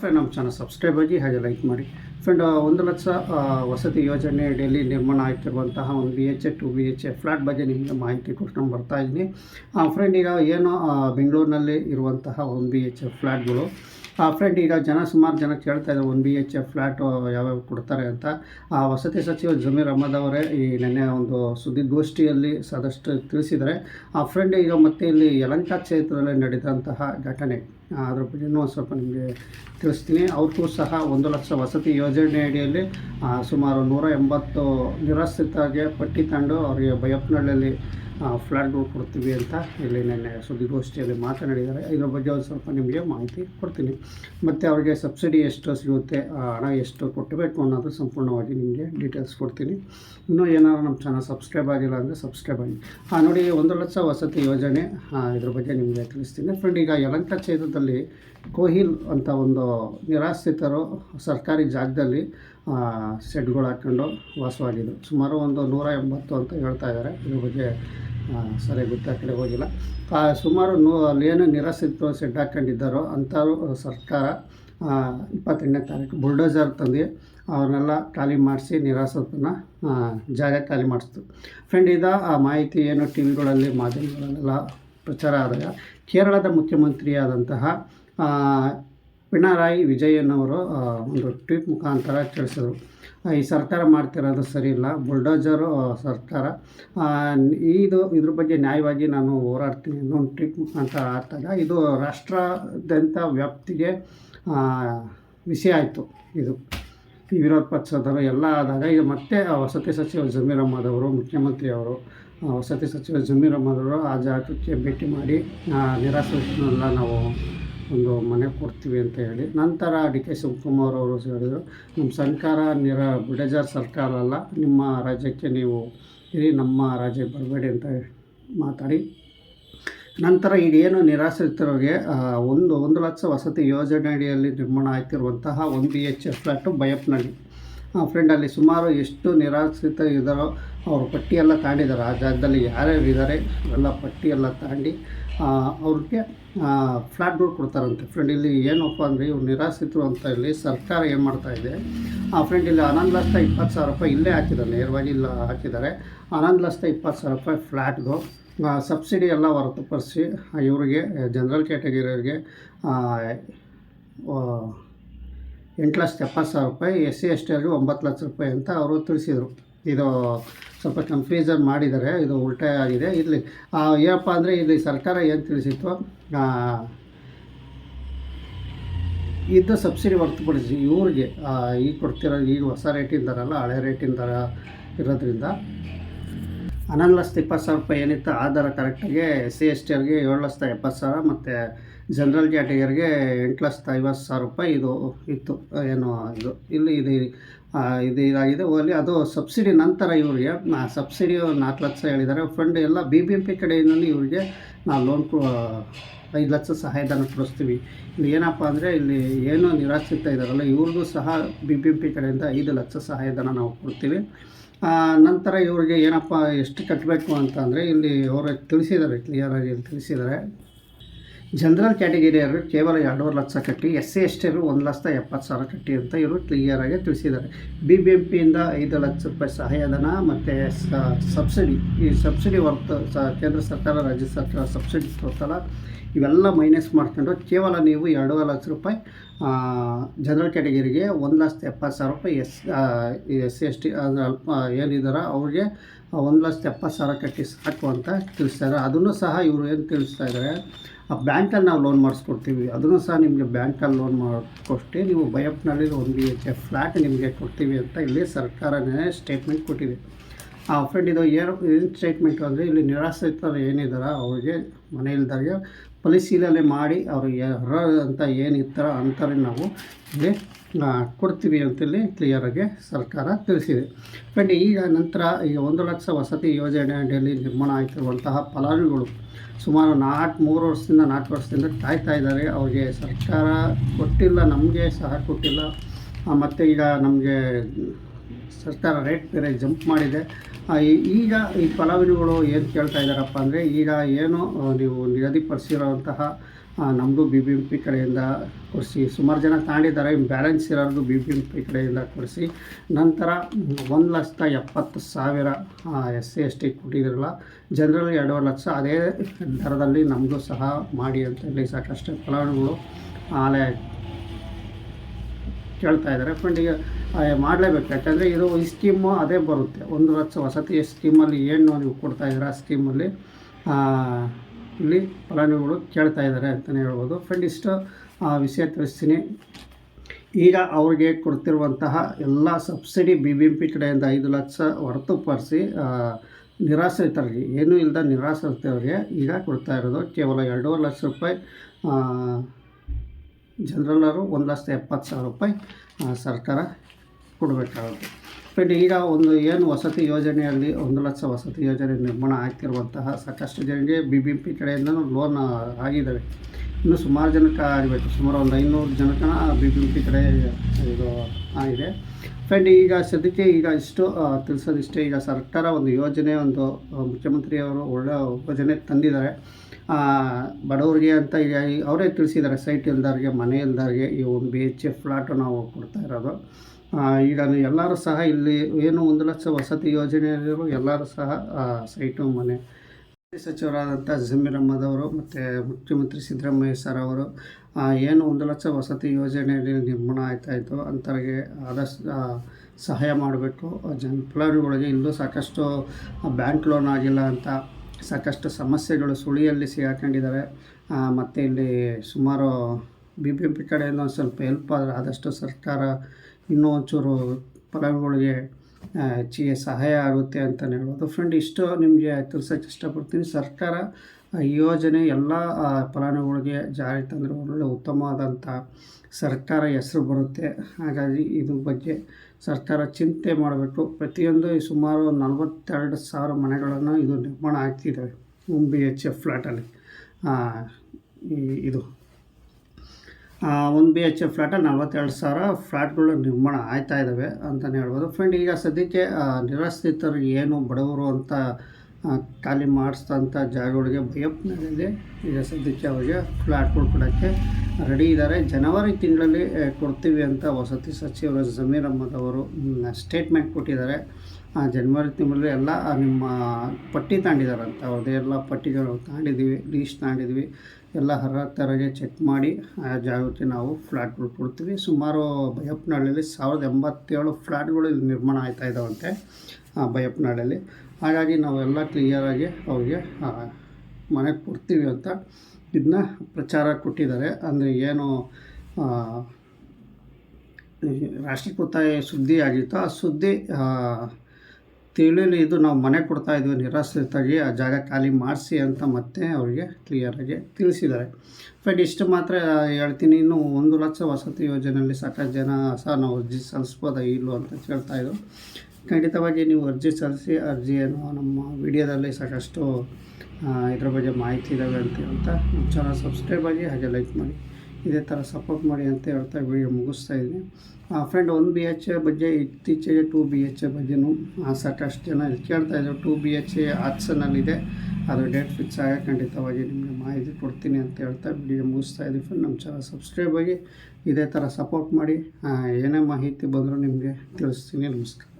Friend ನಮ್ಮ channel subscribe ಆಗಿ ಹಾಗೆ ಲೈಕ್ ಮಾಡಿ. ಫ್ರೆಂಡ್ ಒಂದು ಲಕ್ಷ ವಸತಿ ಯೋಜನೆ ಅಡಿಯಲ್ಲಿ ನಿರ್ಮಾಣ ಆಗ್ತಿರುವಂತಹ ಒಂದು B H A two B H A flat ಬಗ್ಗೆ ನಿಮಗೆ ಮಾಹಿತಿ ಕೊಟ್ಕೊಂಡು ಬರ್ತಾ ಇದ್ದೀನಿ. ಫ್ರೆಂಡ್ ಈಗ ಏನು ಬೆಂಗಳೂರಿನಲ್ಲಿ ಇರುವಂತಹ ಒಂದು ಬಿ ಎಚ್ ಎ ಫ್ಲ್ಯಾಟ್ಗಳು ಫ್ರೆಂಡ್ ಈಗ ಜನ ಸುಮಾರು ಜನ ಕೇಳ್ತಾ ಇದ್ದಾರೆ one B H A flat ಯಾವ್ಯಾವ ಕೊಡ್ತಾರೆ ಅಂತ. ಆ ವಸತಿ ಸಚಿವ ಜಮೀರ್ ಅಹಮದ್ ಅವರೇ ಈ ನಿನ್ನೆ ಒಂದು ಸುದ್ದಿಗೋಷ್ಠಿಯಲ್ಲಿ ಸಾದಷ್ಟು ತಿಳಿಸಿದರೆ ಆ ಫ್ರೆಂಡ್ ಈಗ ಮತ್ತೆ ಇಲ್ಲಿ ಯಲಂಕ ಕ್ಷೇತ್ರದಲ್ಲಿ ನಡೆದಂತಹ ಘಟನೆ. ಅದ್ರ ಬಗ್ಗೆ ಇನ್ನೂ ಸ್ವಲ್ಪ ನಿಮಗೆ ತಿಳಿಸ್ತೀನಿ. ಅವ್ರಿಗೂ ಸಹ ಒಂದು ಲಕ್ಷ ವಸತಿ ಯೋಜನೆ ಅಡಿಯಲ್ಲಿ ಸುಮಾರು ನೂರ ಎಂಬತ್ತು ನಿರಾಶ್ರಿತರಿಗೆ ಪಟ್ಟಿ ತಂದು ಅವರಿಗೆ ಬಯಪ್ಪನಹಳ್ಳಿಯಲ್ಲಿ ಫ್ಲ್ಯಾಟ್ಗಳು ಕೊಡ್ತೀವಿ ಅಂತ ಇಲ್ಲಿ ನೆನ್ನೆ ಸುದ್ದಿಗೋಷ್ಠಿಯಲ್ಲಿ ಮಾತನಾಡಿದ್ದಾರೆ. ಇದ್ರ ಬಗ್ಗೆ ಒಂದು ಸ್ವಲ್ಪ ನಿಮಗೆ ಮಾಹಿತಿ ಕೊಡ್ತೀನಿ. ಮತ್ತು ಅವರಿಗೆ ಸಬ್ಸಿಡಿ ಎಷ್ಟು ಸಿಗುತ್ತೆ ಹಣ ಎಷ್ಟು ಕೊಟ್ಟಬೇಕು ಅನ್ನೋದು ಸಂಪೂರ್ಣವಾಗಿ ನಿಮಗೆ ಡೀಟೇಲ್ಸ್ ಕೊಡ್ತೀನಿ. ಇನ್ನೂ ಏನಾದ್ರು ನಮ್ಮ ಚಾನಲ್ ಸಬ್ಸ್ಕ್ರೈಬ್ ಆಗಿಲ್ಲ ಅಂದರೆ ಸಬ್ಸ್ಕ್ರೈಬ್ ಆಗಿ. ನೋಡಿ, ಒಂದು ಲಕ್ಷ ವಸತಿ ಯೋಜನೆ ಇದ್ರ ಬಗ್ಗೆ ನಿಮಗೆ ತಿಳಿಸ್ತೀನಿ. ಫ್ರೆಂಡ್ ಈಗ ಯಲಂಕ ಕ್ಷೇತ್ರದಲ್ಲಿ ಕೋಹಿಲ್ ಅಂತ ಒಂದು ನಿರಾಶ್ರಿತರು ಸರ್ಕಾರಿ ಜಾಗದಲ್ಲಿ ಶೆಡ್ಗಳು ಹಾಕ್ಕೊಂಡು ವಾಸವಾಗಿದ್ದರು ಸುಮಾರು ಒಂದು ನೂರ ಎಂಬತ್ತು ಅಂತ ಹೇಳ್ತಾ ಇದ್ದಾರೆ. ಇದ್ರ ಬಗ್ಗೆ ಸರಿ ಗೊತ್ತ ಕಡೆ ಹೋಗಿಲ್ಲ ಸುಮಾರು ನೂ, ಅಲ್ಲೇನು ಸೆಡ್ ಹಾಕ್ಕೊಂಡಿದ್ದಾರೋ ಅಂಥವ್ರು ಸರ್ಕಾರ ಇಪ್ಪತ್ತೆಂಟನೇ ತಾರೀಕು ಬುಲ್ಡೋಸರ್ ತಂದು ಅವ್ರನ್ನೆಲ್ಲ ಖಾಲಿ ಮಾಡಿಸಿ ನಿರಾಸತನ ಜಾಗ ಖಾಲಿ ಮಾಡಿಸ್ತು. ಫ್ರೆಂಡ್, ಇದ, ಆ, ಮಾಹಿತಿ ಏನು ಟಿ ವಿಗಳಲ್ಲಿ ಮಾಧ್ಯಮಗಳಲ್ಲೆಲ್ಲ ಪ್ರಚಾರ ಆದಾಗ ಕೇರಳದ ಮುಖ್ಯಮಂತ್ರಿಯಾದಂತಹ ಪಿಣರಾಯಿ ವಿಜಯನ್ ಅವರು ಒಂದು ಟ್ವೀಟ್ ಮುಖಾಂತರ ತಿಳಿಸಿದರು. ಈ ಸರ್ಕಾರ ಮಾಡ್ತಿರೋದು ಸರಿ ಇಲ್ಲ ಬುಲ್ಡೋಜರು ಸರ್ಕಾರ ಇದು, ಇದ್ರ ಬಗ್ಗೆ ನ್ಯಾಯವಾಗಿ ನಾನು ಹೋರಾಡ್ತೀನಿ ಇನ್ನೊಂದು ಟ್ರಿಪ್ ಮುಖಾಂತರ ಆದಾಗ ಇದು. ರಾಷ್ಟ್ರಾದ್ಯಂತ ವ್ಯಾಪ್ತಿಗೆ ವಿಷಯ ಆಯಿತು ಇದು. ಈ ವಿರೋಧ ಪಕ್ಷದವರು ಎಲ್ಲ ಆದಾಗ ಈಗ ಮತ್ತೆ ವಸತಿ ಸಚಿವ ಜಮೀರ್ ಅಹಮದ್ ಅವರು ಮುಖ್ಯಮಂತ್ರಿಯವರು ವಸತಿ ಸಚಿವ ಜಮೀರ್ ಅಹಮದ್ ಅವರು ಆ ಜಾಗಕ್ಕೆ ಭೇಟಿ ಮಾಡಿ ನಿರಾಶ್ರಿತರನ್ನೆಲ್ಲ ನಾವು ಒಂದು ಮನೆ ಕೊಡ್ತೀವಿ ಅಂತ ಹೇಳಿ. ನಂತರ ಡಿ ಕೆ ಶಿವಕುಮಾರ್ ಅವರು ಹೇಳಿದರು, ನಮ್ಮ ಸರ್ಕಾರ ನಿರ ಬಿಡಜಾರ್ ಸರ್ಕಾರ ಅಲ್ಲ, ನಿಮ್ಮ ರಾಜ್ಯಕ್ಕೆ ನೀವು ಇರಿ, ನಮ್ಮ ರಾಜ್ಯಕ್ಕೆ ಬರಬೇಡಿ ಅಂತ ಮಾತಾಡಿ. ನಂತರ ಇದೇನು ನಿರಾಶ್ರಿತರಿಗೆ ಒಂದು ಒಂದು ಲಕ್ಷ ವಸತಿ ಯೋಜನೆ ಅಡಿಯಲ್ಲಿ ನಿರ್ಮಾಣ ಆಗ್ತಿರುವಂತಹ ಒಂದು ಬಿ ಎಚ್ ಎಫ್ ಫ್ಲ್ಯಾಟು ಬಯಪ್ನಲ್ಲಿ ಫ್ರೆಂಡ್ ಅಲ್ಲಿ ಸುಮಾರು ಎಷ್ಟು ನಿರಾಶ್ರಿತ ಇದ್ದಾರೋ, ಅವ್ರ ಪಟ್ಟಿಯೆಲ್ಲ ತಾಂಡಿದ್ದಾರೆ. ಆ ಜಾಗದಲ್ಲಿ ಯಾರ್ಯಾರು ಇದ್ದಾರೆ, ಎಲ್ಲ ಪಟ್ಟಿಯೆಲ್ಲ ತಾಂಡಿ ಅವ್ರಿಗೆ ಫ್ಲ್ಯಾಟ್ಗಳು ಕೊಡ್ತಾರಂತೆ. ಫ್ರೆಂಡ್ ಇಲ್ಲಿ ಏನಪ್ಪ ಅಂದರೆ ಇವ್ರು ನಿರಾಶ್ರಿತರು ಅಂತ ಇಲ್ಲಿ ಸರ್ಕಾರ ಏನು ಮಾಡ್ತಾ ಇದೆ, ಆ ಫ್ರೆಂಡ್ ಇಲ್ಲಿ ಹನ್ನೊಂದು ಲಕ್ಷ ಇಪ್ಪತ್ತು ಸಾವಿರ ರೂಪಾಯಿ ಇಲ್ಲೇ ಹಾಕಿದ್ದಾರೆ, ನೇರವಾಗಿ ಇಲ್ಲ ಹಾಕಿದ್ದಾರೆ. ಹನ್ನೊಂದು ಲಕ್ಷ ಇಪ್ಪತ್ತು ಸಾವಿರ ರೂಪಾಯಿ ಫ್ಲ್ಯಾಟ್ದು ಸಬ್ಸಿಡಿ ಎಲ್ಲ ಹೊರತುಪಡಿಸಿ ಇವರಿಗೆ ಜನರಲ್ ಕ್ಯಾಟಗರಿಯವರಿಗೆ ಎಂಟು ಲಕ್ಷ ಎಪ್ಪತ್ತು ಸಾವಿರ ರೂಪಾಯಿ ಎಸ್ ಸಿ ಎಸ್ ಟಿ ಅವ್ರಿಗೆ ಒಂಬತ್ತು ಲಕ್ಷ ರೂಪಾಯಿ ಅಂತ ಅವರು ತಿಳಿಸಿದರು. ಇದು ಸ್ವಲ್ಪ ಕನ್ಫ್ಯೂಸನ್ ಮಾಡಿದ್ದಾರೆ, ಇದು ಉಲ್ಟೆ ಆಗಿದೆ. ಇಲ್ಲಿ ಏನಪ್ಪ ಅಂದರೆ ಇಲ್ಲಿ ಸರ್ಕಾರ ಏನು ತಿಳಿಸಿತ್ತು? ಇದು ಸಬ್ಸಿಡಿ ಹೊರತುಪಡಿಸಿ ಇವ್ರಿಗೆ ಈಗ ಕೊಡ್ತಿರೋ ಈಗ ಹೊಸ ರೇಟಿನ ದರ ಅಲ್ಲ ಹಳೆ ರೇಟಿನ ದರ ಇರೋದ್ರಿಂದ ಹನ್ನೊಂದು ಲಕ್ಷದ ಇಪ್ಪತ್ತು ಸಾವಿರ ರೂಪಾಯಿ ಏನಿತ್ತು, ಆ ದರ ಕರೆಕ್ಟಾಗಿ ಎಸ್ ಸಿ ಎಸ್ ಟಿ ಅವ್ರಿಗೆ ಏಳು ಲಕ್ಷದ ಎಪ್ಪತ್ತು ಸಾವಿರ, ಮತ್ತು ಜನರಲ್ ಕ್ಯಾಟಗರಿಗೆ ಎಂಟು ಲಕ್ಷದ ಐವತ್ತು ಸಾವಿರ ರೂಪಾಯಿ ಇದು ಇತ್ತು. ಏನು ಇದು, ಇಲ್ಲಿ ಇದು ಇದು ಇದಾಗಿದೆ. ಓಲಿ ಅದು ಸಬ್ಸಿಡಿ ನಂತರ ಇವರಿಗೆ ಸಬ್ಸಿಡಿ ನಾಲ್ಕು ಲಕ್ಷ ಹೇಳಿದ್ದಾರೆ. ಫಂಡ್ ಎಲ್ಲ ಬಿ ಬಿ ಎಂ ಪಿ ಕಡೆಯಿಂದಲೂ ಇವರಿಗೆ ನಾವು ಲೋನ್ ಐದು ಲಕ್ಷ ಸಹಾಯಧನ ಕೊಡಿಸ್ತೀವಿ. ಇಲ್ಲಿ ಏನಪ್ಪ ಅಂದರೆ ಇಲ್ಲಿ ಏನು ನಿರಾಶ್ರಿತ ಇದ್ದಾರಲ್ಲ ಇವ್ರಿಗೂ ಸಹ ಬಿ ಬಿ ಎಂ ಪಿ ಕಡೆಯಿಂದ ಐದು ಲಕ್ಷ ಸಹಾಯಧನ ನಾವು ಕೊಡ್ತೀವಿ. ನಂತರ ಇವ್ರಿಗೆ ಏನಪ್ಪ, ಎಷ್ಟು ಕಟ್ಟಬೇಕು ಅಂತ ಅಂದರೆ ಇಲ್ಲಿ ಅವರು ತಿಳಿಸಿದ್ದಾರೆ ಕ್ಲಿಯರಾಗಿ ಇಲ್ಲಿ ತಿಳಿಸಿದ್ದಾರೆ. ಜನರಲ್ ಕ್ಯಾಟಗಿರಿಯವರು ಕೇವಲ ಎರಡೂವರೆ ಲಕ್ಷ ಕಟ್ಟಿ ಎಸ್ ಸಿ ಎಸ್ ಒಂದು ಲಕ್ಷದ ಎಪ್ಪತ್ತು ಸಾವಿರ ಕಟ್ಟಿ ಅಂತ ಇವರು ಕ್ಲಿಯರಾಗಿ ತಿಳಿಸಿದ್ದಾರೆ. ಬಿ ಬಿ ಎಂ ಪಿಯಿಂದ ಐದು ಲಕ್ಷ ರೂಪಾಯಿ ಸಹಾಯಧನ ಮತ್ತು ಸಬ್ಸಿಡಿ ಈ ಸಬ್ಸಿಡಿ ಹೊರತು ಕೇಂದ್ರ ಸರ್ಕಾರ, ರಾಜ್ಯ ಸರ್ಕಾರ ಸಬ್ಸಿಡಿ ಕೊಡ್ತಲ್ಲ, ಇವೆಲ್ಲ ಮೈನಸ್ ಮಾಡ್ಕೊಂಡು ಕೇವಲ ನೀವು ಎರಡೂವರೆ ಲಕ್ಷ ರೂಪಾಯಿ ಜನರಲ್ ಕ್ಯಾಟಗರಿಗೆ ಒಂದು ಲಕ್ಷದ ಎಪ್ಪತ್ತು ಸಾವಿರ ರೂಪಾಯಿ S S C S T ಏನಿದಾರ ಅವ್ರಿಗೆ ಒಂದು ಲಕ್ಷದ ಎಪ್ಪತ್ತು ಸಾವಿರ ಕಟ್ಟಿ ಸಾಕು ಅಂತ ತಿಳಿಸ್ತಾರೆ ಅದನ್ನು ಸಹ ಇವರು ಏನು ತಿಳಿಸ್ತಾ ಇದ್ದಾರೆ, ಆ ಬ್ಯಾಂಕಲ್ಲಿ ನಾವು ಲೋನ್ ಮಾಡಿಸ್ಕೊಡ್ತೀವಿ. ಅದನ್ನು ಸಹ ನಿಮಗೆ ಬ್ಯಾಂಕಲ್ಲಿ ಲೋನ್ ಮಾಡಿಕೊಟ್ಟು ನೀವು ಬೈಅಪ್ನಲ್ಲಿ ಒಂದು ಬಿ ಎಚ್ ಫ್ಲ್ಯಾಟ್ ನಿಮಗೆ ಕೊಡ್ತೀವಿ ಅಂತ ಇಲ್ಲಿ ಸರ್ಕಾರನೇ ಸ್ಟೇಟ್ಮೆಂಟ್ ಕೊಟ್ಟಿದೆ. ಫ್ರೆಂಡ್ ಇದು ಏನು ಏನು ಸ್ಟೇಟ್ಮೆಂಟು ಅಂದರೆ ಇಲ್ಲಿ ನಿರಾಶ್ರಿತರು ಏನಿದಾರ ಅವ್ರಿಗೆ ಮನೆ ಇಲ್ದವ್ರಿಗೆ ಪರಿಶೀಲನೆ ಮಾಡಿ ಅವರು ಅಂತ ಏನಿರ್ತಾರೋ ಅಂತಾರೆ ನಾವು ಇಲ್ಲಿ ಆ, ಕೊಡ್ತೀವಿ ಅಂತೇಳಿ ಕ್ಲಿಯರಾಗಿ ಸರ್ಕಾರ ತಿಳಿಸಿದೆ. ಫ್ರೆಂಡ್ ಈಗ ನಂತರ ಈಗ ಒಂದು ಲಕ್ಷ ವಸತಿ ಯೋಜನೆ ಅಡಿಯಲ್ಲಿ ನಿರ್ಮಾಣ ಆಗ್ತಿರುವಂತಹ ಫಲಾನುಭವಿಗಳು ಸುಮಾರು ನಾಲ್ಕು ಮೂರು ವರ್ಷದಿಂದ ನಾಲ್ಕು ವರ್ಷದಿಂದ ಕಾಯ್ತಾ ಇದ್ದಾರೆ. ಅವ್ರಿಗೆ ಸರ್ಕಾರ ಕೊಟ್ಟಿಲ್ಲ ನಮಗೆ ಸಹ ಕೊಟ್ಟಿಲ್ಲ. ಆ, ಮತ್ತು ಈಗ ನಮಗೆ ಸರ್ಕಾರ ರೇಟ್ ಬೇರೆ ಜಂಪ್ ಮಾಡಿದೆ. ಆ, ಈ- ಈಗ ಈ ಫಲಾನುಭವಿಗಳು ಏನು ಕೇಳ್ತಾ ಇದ್ದಾರಪ್ಪ ಅಂದರೆ, ಈಗ ಏನು ನೀವು ನಿಗದಿಪಡಿಸಿರೋಂತಹ ನಮ್ಮದು ಬಿ ಬಿ ಎಂ ಪಿ ಕಡೆಯಿಂದ ಕೊಡಿಸಿ, ಸುಮಾರು ಜನ ತಾಂಡಿದ್ದಾರೆ ಬ್ಯಾಲೆನ್ಸ್ ಇರೋದು ಬಿ ಬಿ ಎಂ ಪಿ ಕಡೆಯಿಂದ ಕೊಡಿಸಿ, ನಂತರ ಒಂದು ಲಕ್ಷದ ಎಪ್ಪತ್ತು ಸಾವಿರ ಎಸ್ ಸಿ ಎಸ್ ಟಿ ಕೊಟ್ಟಿದ್ರಲ್ಲ ಜನರಲ್ ಎರಡೂವರೆ ಲಕ್ಷ, ಅದೇ ದರದಲ್ಲಿ ನಮಗೂ ಸಹ ಮಾಡಿ ಅಂತ ಹೇಳಿ ಸಾಕಷ್ಟು ಫಲಾನುಭವಿಗಳು ಆಲೆ ಕೇಳ್ತಾ ಇದ್ದಾರೆ ಫ್ರೆಂಡ್ ಈಗ ಮಾಡಲೇಬೇಕು. ಯಾಕಂದರೆ ಇದು ಈ ಸ್ಕೀಮು ಅದೇ ಬರುತ್ತೆ. ಒಂದು ಲಕ್ಷ ವಸತಿ ಸ್ಕೀಮಲ್ಲಿ ಏನು ನೀವು ಕೊಡ್ತಾ ಆ ಸ್ಕೀಮಲ್ಲಿ ಇಲ್ಲಿ ಫಲಾನುಭವಿಗಳು ಕೇಳ್ತಾ ಇದ್ದಾರೆ ಅಂತಲೇ ಹೇಳ್ಬೋದು. ಫ್ರೆಂಡ್ ಇಷ್ಟು ವಿಷಯ ತಿಳಿಸ್ತೀನಿ. ಈಗ ಅವ್ರಿಗೆ ಕೊಡ್ತಿರುವಂತಹ ಎಲ್ಲ subsidy B B M P ಕಡೆಯಿಂದ ಐದು ಲಕ್ಷ ಹೊರತುಪಡಿಸಿ ನಿರಾಶ್ರಿತರಿಗೆ, ಏನೂ ಇಲ್ಲದ ನಿರಾಶ್ರಿತರಿಗೆ ಈಗ ಕೊಡ್ತಾ ಇರೋದು ಕೇವಲ ಎರಡೂವರೆ ಲಕ್ಷ ರೂಪಾಯಿ ಜನರಲ್ಲರು ಒಂದು ಲಕ್ಷದ ಎಪ್ಪತ್ತು ಸಾವಿರ ರೂಪಾಯಿ ಸರ್ಕಾರ ಕೊಡಬೇಕಾಗುತ್ತೆ. ಫ್ರೆಂಡ್ ಈಗ ಒಂದು ಏನು ವಸತಿ ಯೋಜನೆಯಲ್ಲಿ ಒಂದು ಲಕ್ಷ ವಸತಿ ಯೋಜನೆ ನಿರ್ಮಾಣ ಆಗ್ತಿರುವಂತಹ ಸಾಕಷ್ಟು ಜನರಿಗೆ ಬಿ ಬಿ ಪಿ ಕಡೆಯಿಂದನೂ ಲೋನ್ ಆಗಿದ್ದಾವೆ ಇನ್ನು ಸುಮಾರು ಜನಕ್ಕೆ ಆಗಬೇಕು. ಸುಮಾರು ಒಂದು ಐನೂರು ಜನಕ್ಕನ ಬಿ ಬಿ ಪಿ ಕಡೆ ಇದು ಆಗಿದೆ. ಫ್ರೆಂಡ್ ಈಗ ಸದ್ಯಕ್ಕೆ ಈಗ ಇಷ್ಟು ತಿಳಿಸೋದಿಷ್ಟೇ, ಈಗ ಸರ್ಕಾರ ಒಂದು ಯೋಜನೆ, ಒಂದು ಮುಖ್ಯಮಂತ್ರಿಯವರು ಒಳ್ಳೆ ಯೋಜನೆ ತಂದಿದ್ದಾರೆ. ಬಡವರಿಗೆ ಅಂತ ಈಗ ಅವರೇ ತಿಳಿಸಿದ್ದಾರೆ. ಸೈಟ್ ಇಲ್ದವ್ರಿಗೆ ಮನೆ ಇಲ್ದವ್ರಿಗೆ ಈ ಒಂದು ಬಿ ಎಚ್ ಎ ಫ್ಲಾಟು ನಾವು ಕೊಡ್ತಾ ಇರೋದು. ಈಗ ಎಲ್ಲರೂ ಸಹ ಇಲ್ಲಿ ಏನು ಒಂದು ಲಕ್ಷ ವಸತಿ ಯೋಜನೆಯಲ್ಲಿರೋ ಎಲ್ಲರೂ ಸಹ ಸೈಟು ಮನೆ. ಸಚಿವರಾದಂಥ ಜಮೀರ್ ಅವರು ಮತ್ತು ಮುಖ್ಯಮಂತ್ರಿ ಸಿದ್ದರಾಮಯ್ಯ ಸರ್ ಅವರು ಏನು ಒಂದು ಲಕ್ಷ ವಸತಿ ಯೋಜನೆಯಲ್ಲಿ ನಿರ್ಮಾಣ ಆಯ್ತಾಯಿತ್ತು ಅಂಥವ್ರಿಗೆ ಆದಷ್ಟು ಸಹಾಯ ಮಾಡಬೇಕು. ಜನ ಫಲಾನುಭವಿಗಳಿಗೆ ಇಲ್ಲೂ ಸಾಕಷ್ಟು ಬ್ಯಾಂಕ್ ಲೋನ್ ಆಗಿಲ್ಲ ಅಂತ ಸಾಕಷ್ಟು ಸಮಸ್ಯೆಗಳು ಸುಳಿಯಲ್ಲಿ ಸಿಗಾಕೊಂಡಿದ್ದಾರೆ. ಮತ್ತು ಇಲ್ಲಿ ಸುಮಾರು ಬಿ ಬಿ ಎಂ ಪಿ ಕಡೆಯಿಂದ ಒಂದು ಸ್ವಲ್ಪ ಹೆಲ್ಪ್ ಆದರೆ ಆದಷ್ಟು ಸರ್ಕಾರ ಇನ್ನೂ ಒಂಚೂರು ಫಲಾನುಭವಿಗಳಿಗೆ ಆ, ಹೆಚ್ಚಿಗೆ ಸಹಾಯ ಆಗುತ್ತೆ ಅಂತಲೇ ಹೇಳ್ಬೋದು. ಫ್ರೆಂಡ್ ಇಷ್ಟು ನಿಮಗೆ ತಿಳಿಸೋಕೆ ಇಷ್ಟಪಡ್ತೀನಿ. ಸರ್ಕಾರ ಈ ಯೋಜನೆ ಎಲ್ಲ ಫಲಾನುಗಳಿಗೆ ಫಲಾನುಭವಿಗಳಿಗೆ ಜಾರಿ ತಂದರೆ ಒಳ್ಳೆ ಉತ್ತಮವಾದಂಥ ಸರ್ಕಾರ ಹೆಸರು ಬರುತ್ತೆ. ಹಾಗಾಗಿ ಇದ್ರ ಬಗ್ಗೆ ಸರ್ಕಾರ ಚಿಂತೆ ಮಾಡಬೇಕು. ಪ್ರತಿಯೊಂದು ಸುಮಾರು ನಲವತ್ತೆರಡು ಸಾವಿರ ಮನೆಗಳನ್ನು ಇದು ನಿರ್ಮಾಣ ಆಗ್ತಿದ್ದಾವೆ. ಎಚ್ ಎಫ್ ಫ್ಲ್ಯಾಟಲ್ಲಿ ಇದು. ಒಂದು ಬಿ ಎಚ್ ಎಫ್ ಫ್ಲ್ಯಾಟಲ್ಲಿ ನಲ್ವತ್ತೆರಡು ಸಾವಿರ ಫ್ಲ್ಯಾಟ್ಗಳು ನಿರ್ಮಾಣ ಆಯ್ತಾ ಇದ್ದಾವೆ ಅಂತಲೇ ಹೇಳ್ಬೋದು. ಫ್ರೆಂಡ್ ಈಗ ಸದ್ಯಕ್ಕೆ ನಿರಾಶ್ರಿತರು ಏನು ಬಡವರು ಅಂತ ಖಾಲಿ ಮಾಡಿಸ್ತಂಥ ಜಾಗಗಳಿಗೆ ಬಯಪ್ನಲ್ಲಿ ಈಗ ಸದ್ಯಕ್ಕೆ ಅವರಿಗೆ ಫ್ಲ್ಯಾಟ್ಗಳು ಕೊಡೋಕ್ಕೆ ರೆಡಿ ಇದ್ದಾರೆ. ಜನವರಿ ತಿಂಗಳಲ್ಲಿ ಕೊಡ್ತೀವಿ ಅಂತ ವಸತಿ ಸಚಿವರು ಜಮೀರ್ ಅಹಮದ್ ಅವರು ಸ್ಟೇಟ್ಮೆಂಟ್ ಕೊಟ್ಟಿದ್ದಾರೆ. ಜನವರಿ ತಿಂಗಳಲ್ಲಿ ಎಲ್ಲ ನಿಮ್ಮ ಪಟ್ಟಿ ತಗೊಂಡಿದ್ದಾರಂತ ಅವ್ರದ್ದೆಲ್ಲ ಪಟ್ಟಿಗಳು ತಾಂಡಿದ್ದೀವಿ ಲೀಸ್ಟ್ ತಗೊಂಡಿದ್ವಿ ಎಲ್ಲ ಅರ್ಹತರಿಗೆ ಚೆಕ್ ಮಾಡಿ ಆ ಜಾಗಕ್ಕೆ ನಾವು ಫ್ಲ್ಯಾಟ್ಗಳು ಕೊಡ್ತೀವಿ. ಸುಮಾರು ಬೈಯಪ್ಪನಹಳ್ಳಿಯಲ್ಲಿ ಸಾವಿರದ ಎಂಬತ್ತೇಳು ಫ್ಲ್ಯಾಟ್ಗಳು ಇಲ್ಲಿ ನಿರ್ಮಾಣ ಆಯ್ತಾ ಇದ್ದಾವಂತೆ ಆ, ಬೈಯಪ್ಪನಹಳ್ಳಿಯಲ್ಲಿ. ಹಾಗಾಗಿ ನಾವೆಲ್ಲ ಕ್ಲಿಯರಾಗಿ ಅವ್ರಿಗೆ ಮನೆ ಕೊಡ್ತೀವಿ ಅಂತ ಇದನ್ನ ಪ್ರಚಾರ ಕೊಟ್ಟಿದ್ದಾರೆ. ಅಂದರೆ ಏನು ರಾಷ್ಟ್ರೀಕೃತ ಸುದ್ದಿ ಆಗಿತ್ತು ಆ ಸುದ್ದಿ ತಿಳಿಲಿ ಇದು ನಾವು ಮನೆ ಕೊಡ್ತಾ ಇದ್ವಿ ನಿರಾಶ್ರಿತಾಗಿ ಆ ಜಾಗ ಖಾಲಿ ಮಾಡಿಸಿ ಅಂತ ಮತ್ತೆ ಅವರಿಗೆ ಕ್ಲಿಯರಾಗಿ ತಿಳಿಸಿದ್ದಾರೆ. ಫ್ರೆಂಡ್ ಇಷ್ಟು ಮಾತ್ರ ಹೇಳ್ತೀನಿ. ಇನ್ನು ಒಂದು ಲಕ್ಷ ವಸತಿ ಯೋಜನೆಯಲ್ಲಿ ಸಾಕಷ್ಟು ಜನ ಸಹ ನಾವು ಅರ್ಜಿ ಸಲ್ಲಿಸ್ಬೋದ ಇಲ್ಲೋ ಅಂತ ಕೇಳ್ತಾ ಇದ್ರು. ಖಂಡಿತವಾಗಿ ನೀವು ಅರ್ಜಿ ಸಲ್ಲಿಸಿ, ಅರ್ಜಿಯನ್ನು ನಮ್ಮ ವಿಡಿಯೋದಲ್ಲಿ ಸಾಕಷ್ಟು ಇದರ ಇದ್ರ ಬಗ್ಗೆ ಮಾಹಿತಿ ಇದ್ದಾವೆ ಅಂತ ಹೇಳ್ತಾ ನಮ್ಮ ಚಾನಲ್ ಸಬ್ಸ್ಕ್ರೈಬ್ ಆಗಿ ಹಾಗೆ ಲೈಕ್ ಮಾಡಿ. ಇದೇ ಥರ ಸಪೋರ್ಟ್ ಮಾಡಿ ಅಂತ ಹೇಳ್ತಾ ವಿಡಿಯೋ ಮುಗಿಸ್ತಾ ಇದ್ದೀನಿ. Friend one B H A ಬಗ್ಗೆ ಇತ್ತೀಚೆಗೆ ಟೂ ಬಿ ಎಚ್ ಎ ಬಗ್ಗೆನೂ ಆ, ಸಾಕಷ್ಟು ಜನ ಕೇಳ್ತಾ ಇದ್ರು. ಟೂ ಬಿ ಎಚ್ ಎ ಹಾಸನಲ್ಲಿದೆ ಅದು ಡೇಟ್ ಫಿಕ್ಸ್ ಆಗ ಖಂಡಿತವಾಗಿ ನಿಮಗೆ ಮಾಹಿತಿ ಕೊಡ್ತೀನಿ ಅಂತ ಹೇಳ್ತಾ ವಿಡಿಯೋ ಮುಗಿಸ್ತಾ ಇದ್ದೀವಿ ಫ್ರೆಂಡ್ ನಮ್ಮ ಚಾನಲ್ ಸಬ್ಸ್ಕ್ರೈಬ್ ಆಗಿ ಇದೇ ಥರ ಸಪೋರ್ಟ್ ಮಾಡಿ. ಏನೇ ಮಾಹಿತಿ ಬಂದರೂ ನಿಮಗೆ ತಿಳಿಸ್ತೀನಿ. ನಮಸ್ಕಾರ.